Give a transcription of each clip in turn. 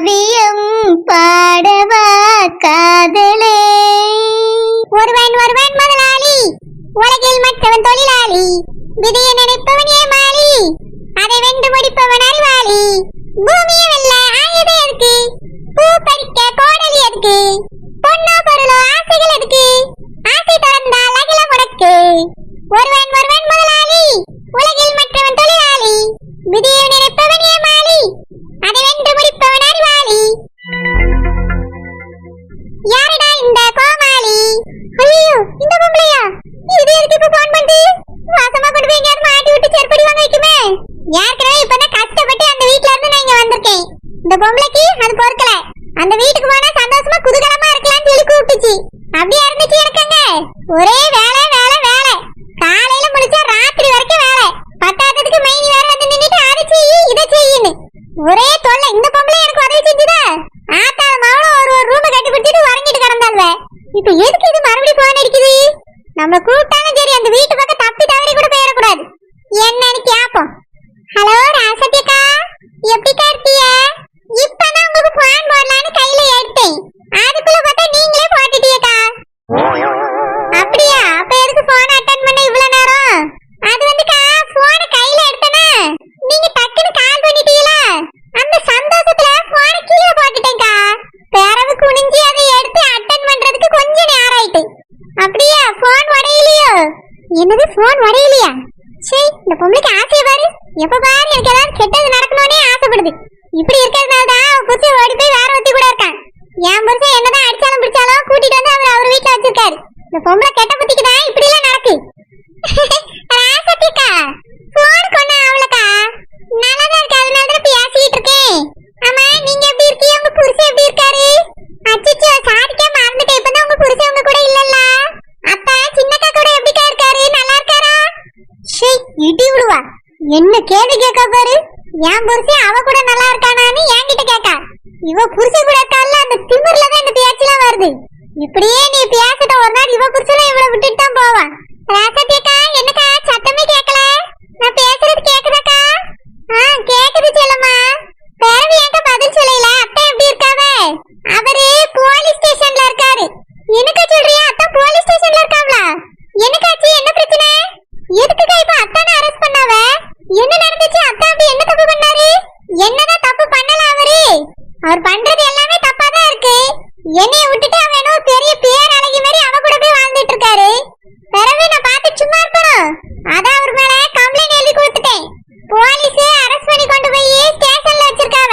காவியம் பாடவா காதலே ஒருவன் ஒருவன் முதலாளி உலகில் மற்றவன் தொழிலாளி விதியை நினைப்பவன் ஏமாளி அதை வென்று முடிப்பவன் அறிவாளி பூமியை வெல்ல இருக்கு ஒரே தொல்லை இந்த பொம்பளை எனக்கு உதவி செஞ்சுதா. ஆத்தாள் மாவளும் ஒரு ஒரு ரூமை கட்டி பிடிச்சிட்டு வரங்கிட்டு கிடந்தாள்வ. இப்போ எதுக்கு இது மறுபடியும் போன் அடிக்குது? நம்ம கூப்பிட்டாலும் பொண்ணுக்கு ஆசைய பாரு. எப்ப பாரு எனக்கு ஏதாவது கெட்டது நடக்கணும்னே ஆசைப்படுது. இப்படி இருக்கிறதுனால தான் புருஷன் ஓடி போய் வேற ஒத்தி கூட இருக்கான். என் புருஷன் என்னதான் அடிச்சாலும் பிடிச்சாலும் கூட்டிட்டு வந்து அவர் அவர் வீட்டுல வச்சிருக்காரு. இந்த பொம்பளை கெட்ட புத்திக்கு தான் இப்படி எல்லாம் நடக்கு ராசத்திக்கா போன் கொண்டா அவளுக்கா. நல்லாதான் இருக்கா. அதனால தான் பேசிட்டு இருக்கேன். அவர் பண்றது எல்லாமே தப்பா தான் இருக்கு. என்னைய விட்டுட்டு அவன் ஏதோ பெரிய பேர் அழகி மாதிரி அவ கூட போய் வாழ்ந்துட்டு இருக்காரு. பிறகு நான் பார்த்து சும்மா இருப்பேன்? அதான் அவர் மேல கம்ப்ளைண்ட் எழுதி கொடுத்துட்டேன். போலீஸ் அரெஸ்ட் பண்ணி கொண்டு போய் ஸ்டேஷன்ல வச்சிருக்காவ.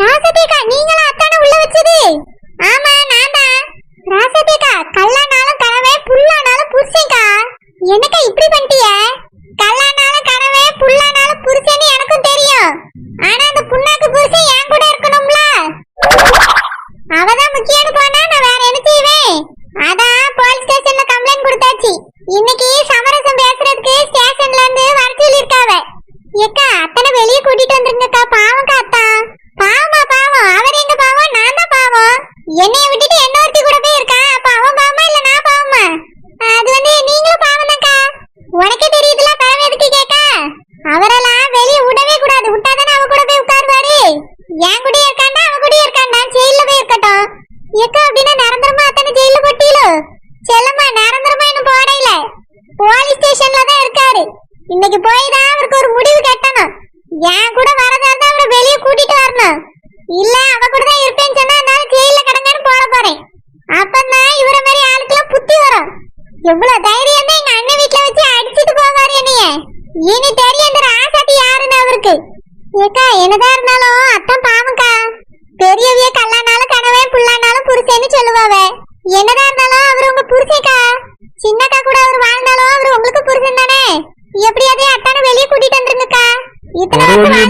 ராசதேகா நீங்களா அத்தானே உள்ள வச்சது? ஆமா நான் தான் ராசதேகா கல்லா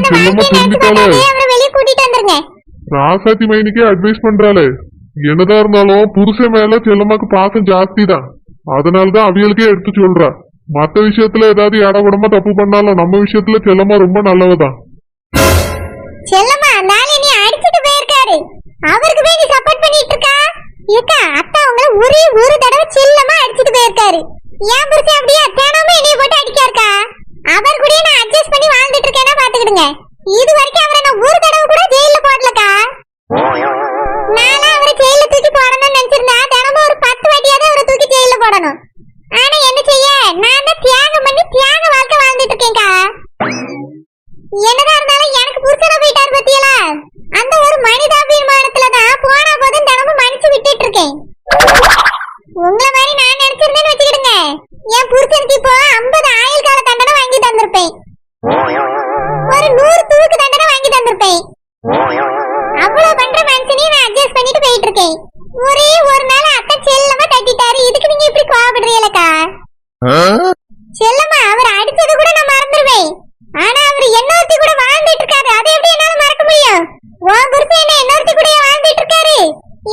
செல்லமா திரும்பிட்டாலே வெளியே மைனிக்கே அட்வைஸ் பண்றாளே. என்னதான் இருந்தாலும் புருஷன் மேல செல்லமாக்கு பாசம் ஜாஸ்தி அதனாலதான் அவியலுக்கே எடுத்து சொல்றா. மத்த விஷயத்துல ஏதாவது இடகுடமா தப்பு பண்ணாலும் நம்ம விஷயத்துல செல்லமா ரொம்ப நல்லவதான். செல்லமா நாளை அடிச்சிட்டு அவருக்கு சப்போர்ட் பண்ணிட்டு இருக்கா? ஏக்கா அத்தா உங்களை ஒரு தடவை செல்லமா அடிச்சிட்டு அப்படியே தேனாம என்னைய அவர் கூட பாத்துக்கிடுங்க இது வரைக்கும் அவரை நான் ஒரு தடவை கூட ஜெயில போடலக்கா. நானா அவரை ஜெயில தூக்கி போடணும்னு நினைச்சிருந்தா தினமும் ஒரு பத்து வாட்டியாவது அவரை தூக்கி ஜெயில போடணும். ஆனா என்ன செய்ய? நான் தான் தியாகம் பண்ணி தியாக வாழ்க்கை வாழ்ந்துட்டு இருக்கேன்க்கா. ஒரே ஒரு நாள் அத்தை செல்லமா தட்டிட்டாரு இதுக்கு நீங்க இப்படி கோவப்படுறீங்களக்கா செல்லம்மா அவர் அடிச்சது கூட நான் மறந்துடுவேன் ஆனா அவர் இன்னொருத்தி கூட வாழ்ந்துட்டு இருக்காரு அதை எப்படி என்னால மறக்க முடியும் உன் புருஷன் என்ன இன்னொருத்தி கூட வாழ்ந்துட்டு இருக்காரு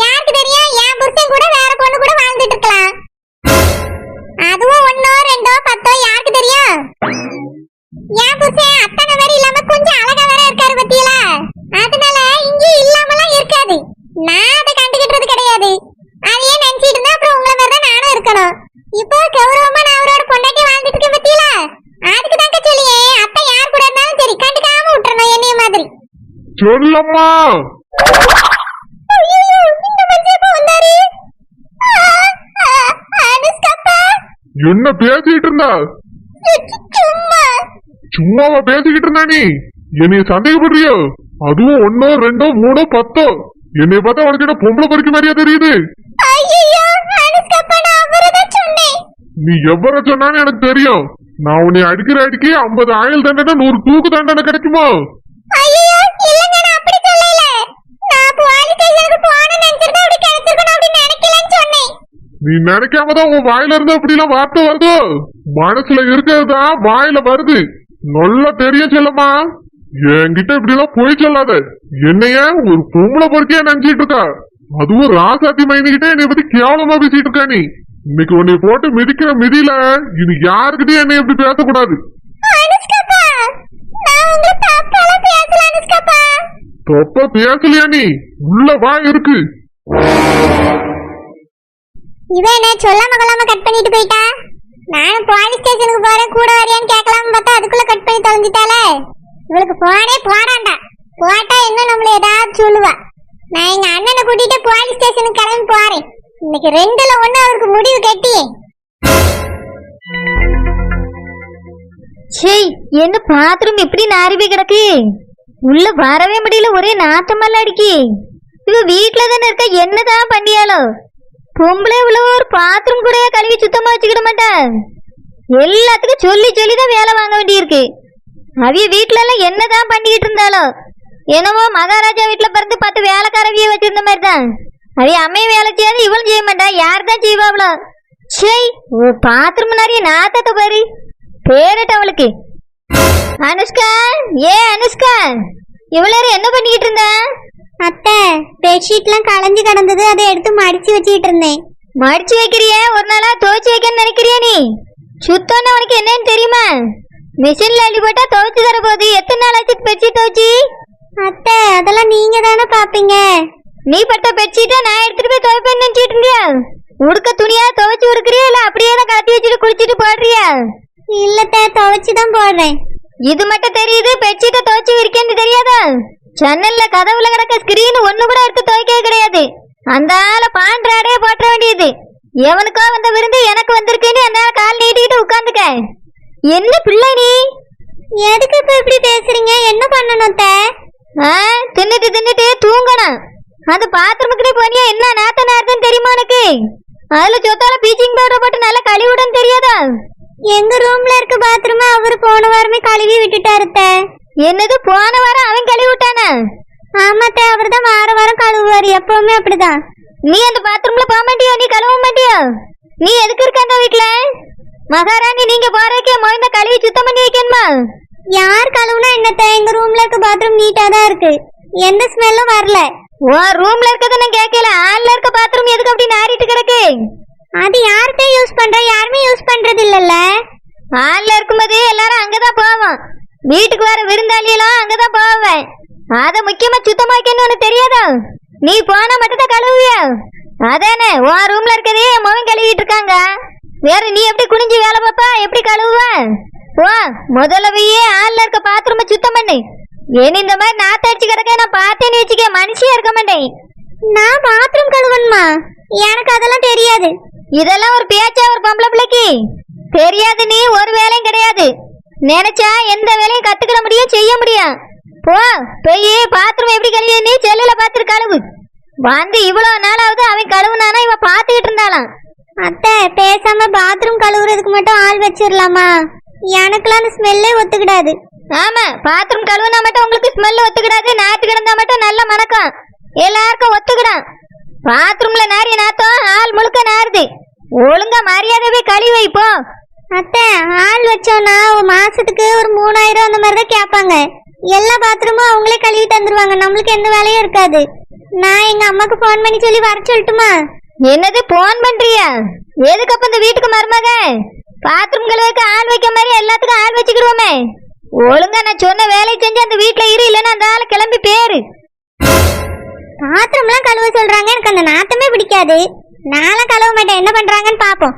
யாருக்கு தெரியும் என் புருஷன் கூட வேற பொண்ணு கூட வாழ்ந்துட்டு இருக்கலாம் அதுவும் ஒன்னோ ரெண்டோ பத்தோ யாருக்கு தெரியும் என் புருஷன் அத்தனை வேற இல்லாம கொஞ்சம் அழகா வேற இருக்காரு பத்தியலா அதனால இங்கே இல்லாமலாம் இருக்காது நான் அதை கண்டுகிட்டது கிடையாது அதையே நினைச்சிட்டு இருந்தா அப்புறம் உங்களை மாதிரி தான் நானும் இருக்கணும் இப்போ கௌரவமா நான் அவரோட பொண்டாட்டி வாழ்ந்துட்டு இருக்கேன் பத்தியலா அதுக்கு தாங்க சொல்லியே அத்தை யார் கூட இருந்தாலும் சரி கண்டுக்காம விட்டுறணும் என்னைய மாதிரி சொல்லம்மா ஐயையோ, இந்த மனுஷன் எப்ப வந்தாரு ஆ, ஆ, அனுஷ்காப்பா. என்ன பேசிட்டு இருந்தா? சும்மா. சும்மாவா பேசிக்கிட்டு இருந்தா நீ? என்னைய சந்தேகப்படுறியோ? அதுவும் ஒன்னோ ரெண்டோ மூணோ பத்தோ? என்னைய பார்த்தா உனக்கு பொம்பளை பறிக்க மாதிரியா தெரியுது? நீ எவ்வளவு சொன்னாலும் எனக்கு தெரியும். நான் உன்னை அடிக்கிற அடிக்கி ஐம்பது ஆயுள் தண்டனை நூறு தூக்கு தண்டனை கிடைக்குமோ ஐயையோ, இல்லைங்க, நான் அப்படி சொல்லல. நான் போலீஸ் ஸ்டேஷனுக்கு போகணும்னு நினைச்சிருந்தா அப்படி கிடைச்சிருக்கணும் அப்படின்னு நினைக்கலன்னு சொன்னேன். நீ நினைக்காம தான் உன் வாயில இருந்து அப்படி எல்லாம் வார்த்தை வருதோ? மனசுல இருக்கிறது தான் வாயில வருது. நல்லா தெரியும் செல்லம்மா. என்கிட்ட இப்படி எல்லாம் போய் சொல்லாத. என்னைய ஒரு பொம்பளை பொறுக்கையா நினைச்சிட்டு இருக்கா? அதுவும் ராசாத்தி மைனிக்கிட்டே என்னை பத்தி கேவலமா பேசிட்டு இருக்கா நீ? இன்னைக்கு உன்னை போட்டு மிதிக்கிற மிதியில இது யாருக்கிட்டயும் என்னை இப்படி பேசக்கூடாது. தொப்ப பேசலையா நீ? உள்ள வா இருக்கு. இவன் என்ன சொல்லாம கொள்ளாம கட் பண்ணிட்டு போயிட்டா? நானும் போலீஸ் ஸ்டேஷனுக்கு போறேன் கூட வரையான்னு கேட்கலாம்னு பார்த்தா அதுக்குள்ள கட் பண்ணி தொலைஞ்சிட்டாலே இவளுக்கு போனே போறாண்டா போட்டா இன்னும் நம்மள ஏதாவது சொல்லுவா. நான் எங்க அண்ணனை கூட்டிட்டு போலீஸ் ஸ்டேஷனுக்கு கிளம்பி போறேன். இன்னைக்கு ரெண்டுல ஒண்ணு அவருக்கு முடிவு கட்டி சேய் என்ன பாத்ரூம் இப்படி நாரிவே கிடக்கு? உள்ள வரவே முடியல ஒரே நாத்தமெல்லாம் அடிக்கி. இவ வீட்டுல தானே இருக்க என்னதான் பண்ணியாலோ பொம்பளை உள்ள ஒரு பாத்ரூம் கூட கழுவி சுத்தமா வச்சுக்கிட மாட்டா எல்லாத்துக்கும் சொல்லி சொல்லி தான் வேலை வாங்க வேண்டியிருக்கு. அவிய வீட்டுல எல்லாம் என்னதான் பண்ணிக்கிட்டு இருந்தாலும் என்னவோ மகாராஜா வீட்டுல பிறந்து பத்து வேலைக்காரவிய வச்சிருந்த மாதிரி தான் அவிய அம்மையும் வேலை செய்யாது இவளும் செய்ய மாட்டா. யார் தான் செய்வாங்களோ சேய் ஓ பாத்ரூம் நிறைய நாத்தத்தை பாரு. பேரட்ட அவளுக்கு. அனுஷ்கா ஏ அனுஷ்கா இவ்வளோ நேரம் என்ன பண்ணிக்கிட்டு இருந்த? அத்தை பெட்ஷீட்லாம் களைஞ்சு கிடந்தது அதை எடுத்து மடிச்சு வச்சுக்கிட்டு இருந்தேன். மடிச்சு வைக்கிறிய? ஒரு நாளா துவைச்சு வைக்கன்னு நினைக்கிறியா நீ? சுத்தம்னா உனக்கு என்னன்னு தெரியுமா? மிஷின்ல அள்ளி போட்டா துவைச்சு தர போகுது எத்தனை நாள் ஆச்சு பெட்ஷீட் துவைச்சு? அத்தை அதெல்லாம் நீங்க தானே பாப்பீங்க நீ பட்ட பெட்ஷீட்டை நான் எடுத்துட்டு போய் துவைப்பேன்னு நினைச்சிட்டு இருந்தியா? உடுக்க துணியா துவைச்சு உடுக்கிறியா? இல்ல அப்படியே தான் கலத்தி வச்சுட்டு குளிச்சிட்டு போடுறியா இல்லத்த துவைச்சு தான் போடுறேன். இது மட்டும் தெரியுது? பெட்ஷீட்டை துவைச்சு விரிக்கன்னு தெரியாதா? ஜன்னல்ல கதவுல கிடக்க ஸ்கிரீன் ஒண்ணு கூட எடுத்து துவைக்க கிடையாது. அந்த ஆள பாண்டாடே போட்ட வேண்டியது. எவனுக்கோ வந்த விருந்து எனக்கு வந்திருக்குன்னு அந்த கால் நீட்டிக்கிட்டு உட்காந்துக்க. என்ன பிள்ளை நீ? எதுக்கு இப்ப இப்படி பேசுறீங்க? என்ன பண்ணணும் அத்தை? ஆ, தின்னுட்டு தின்னுட்டு தூங்கணும். அந்த பாத்ரூமுக்கு போனியா என்ன நாத்த நாத்தம் தெரியுமா உனக்கு? அதுல சொத்தால பீச்சிங் பவுடர் போட்டு நல்லா கழுவிடன்னு தெரியாதா? எங்க ரூம்ல இருக்க பாத்ரூம் அவர் போன வாரமே கழுவி விட்டுட்டாரு அத்தை. என்னது போன வாரம் அவன் கழுவி விட்டானா ஆமாத்த அவர் தான் வார வாரம் கழுவுவாரு. எப்பவுமே அப்படிதான். நீ அந்த பாத்ரூம்ல போக மாட்டியா? நீ கழுவ மாட்டியா? நீ எதுக்கு இருக்க அந்த வீட்ல? மகாராணி நீங்க போறதுக்கே மொய்ந்த கழுவி சுத்தம் பண்ணி வைக்கணுமா? யார் கழுவுனா என்னத்த? எங்க ரூம்ல இருக்க பாத்ரூம் நீட்டா தான் இருக்கு. எந்த ஸ்மெல்லும் வரல. உன் ரூம்ல இருக்கத நான் கேட்கல. ஆள்ல இருக்க பாத்ரூம் எதுக்கு அப்படி நாறிட்டு கிடக்கு? அது யார்கிட்ட யூஸ் பண்ற யாருமே யூஸ் பண்றது இல்லல்ல. ஆள்ல இருக்கும்போது எல்லாரும் அங்கதான் போவோம். வீட்டுக்கு வர விருந்தாளியெல்லாம் அங்கதான் போவேன். அத முக்கியமா சுத்தமா வைக்கணும்னு தெரியாதா? நீ போனா மட்டும் தான் கழுவுவியா? அதானே உன் ரூம்ல இருக்கதே என் மகன் கழுவிட்டு இருக்காங்க. வேற நீ எப்படி குனிஞ்சு வேலை பார்ப்பா? எப்படி கழுவுவ? ஓ முதல்ல போயே ஆள்ல இருக்க பாத்ரூமை சுத்தம் பண்ணு. ஏன் இந்த மாதிரி நாத்தடிச்சு கிடக்க நான் பார்த்தேன்னு வச்சுக்க மனுஷியா இருக்க மாட்டேன். நான் பாத்ரூம் கழுவணுமா? எனக்கு அதெல்லாம் தெரியாது. இதெல்லாம் ஒரு பேச்சா ஒரு பொம்பளை பிள்ளைக்கு. தெரியாது நீ ஒரு வேலையும் கிடையாது. நினைச்சா எந்த வேலையும் கத்துக்கிட முடியும் செய்ய முடியும். போ போய் பாத்ரூம் எப்படி கழுவி நீ செல்லுல பாத்துட்டு கழுவு. வந்து இவ்வளவு நாளாவது அவன் கழுவுனானா இவன் பாத்துக்கிட்டு இருந்தாளாம் அத்தை பேசாம பாத்ரூம் கழுவுறதுக்கு மட்டும் ஆள் வச்சிடலாமா? எனக்குலாம் அந்த ஸ்மெல்லே ஒத்துக்கிடாது. ஆமா பாத்ரூம் கழுவுனா மட்டும் உங்களுக்கு ஸ்மெல் ஒத்துக்கிடாது நாத்து கிடந்தா மட்டும் நல்ல மணக்கம். எல்லாருக்கும் ஒத்துக்கிடும். பாத்ரூம்ல நாரிய நாத்தம் ஆள் முழுக்க நாருது ஒழுங்கா மரியாதையே கழுவி வைப்போ அத்தை ஆள் வச்சோம்னா ஒரு மாசத்துக்கு ஒரு மூணாயிரம் அந்த மாதிரி தான் கேட்பாங்க. எல்லா பாத்ரூமும் அவங்களே கழுவி தந்துருவாங்க. நம்மளுக்கு எந்த வேலையும் இருக்காது. நான் எங்க அம்மாக்கு ஃபோன் பண்ணி சொல்லி வர சொல்லட்டுமா? என்னது போன் பண்றியா? எதுக்கு அப்ப இந்த வீட்டுக்கு மருமக? பாத்ரூம் கழுவுக்கு ஆள் வைக்க மாதிரி எல்லாத்துக்கும் ஆள் வச்சுக்கிடுவோமே. ஒழுங்கா நான் சொன்ன வேலையை செஞ்சு அந்த வீட்டுல இரு இல்லைன்னா அந்த ஆளை கிளம்பி பேரு. பாத்ரூம்லாம் கழுவ சொல்றாங்க. எனக்கு அந்த நாத்தமே பிடிக்காது. நானும் கழுவ மாட்டேன். என்ன பண்றாங்கன்னு பாப்போம்.